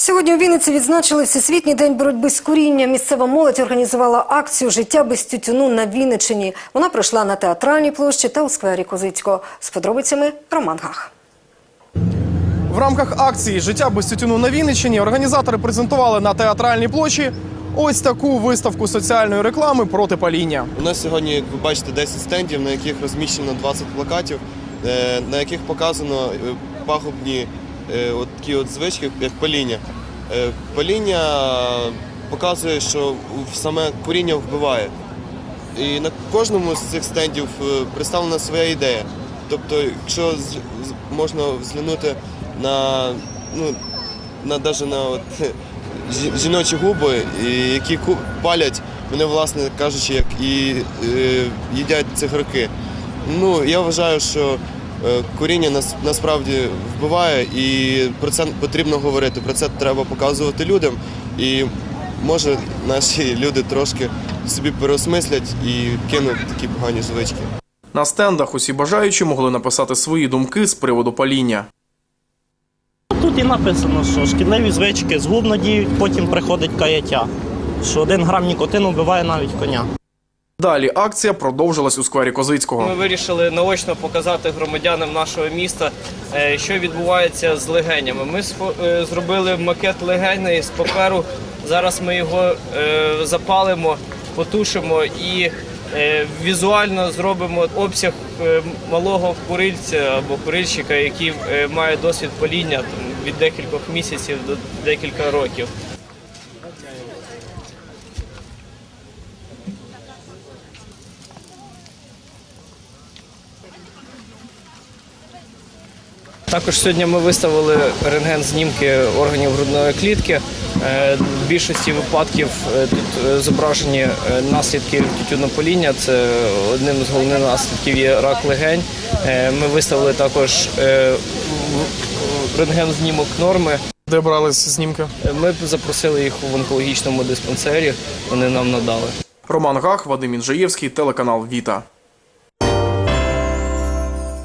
Сьогодні у Вінниці відзначили Всесвітній день боротьби з курінням. Місцева молодь організувала акцію Життя без тютюну на Вінниччині. Вона пройшла на театральній площі та у сквері Козицького. З подробицями Роман Гах. В рамках акції Життя без тютюну на Вінниччині організатори презентували на театральній площі ось таку виставку соціальної реклами проти паління. У нас сьогодні, як ви бачите, 10 стендів, на яких розміщено 20 плакатів, е, на яких показано е, пагубні от такі от звички, як паління. Е, Паління показує, що саме куріння вбиває. І на кожному з цих стендів е, представлена своя ідея. Тобто, якщо можна взглянути на, ну, на даже на от, жіночі губи, які палять, вони, власне кажучи, як і е, їдять цигарки. Ну, я вважаю, що е, куріння нас, насправді вбиває, і про це потрібно говорити. Про це треба показувати людям. І може наші люди трошки собі переосмислять і кинуть такі погані звички. На стендах усі бажаючі могли написати свої думки з приводу паління. Тут і написано, що шкідливі звички згубно діють, потім приходить каяття. Що один грам нікотину вбиває навіть коня. Далі акція продовжилась у сквері Козицького. Ми вирішили наочно показати громадянам нашого міста, е, що відбувається з легенями. Ми е, зробили макет легені з паперу. Зараз ми його е, запалимо, потушимо і візуально зробимо обсяг малого курильця або курильщика, який має досвід паління від декількох місяців до декілька років. Також сьогодні ми виставили рентген-знімки органів грудної клітки. Е, В більшості випадків е, тут е, зображені наслідки тютюнопоління. Це одним з головних наслідків є рак легень. Ми виставили також рентген-знімок норми. Де брались знімки? Ми запросили їх в онкологічному диспансері. Вони нам надали. Роман Гах, Вадим Інжаєвський, телеканал Віта.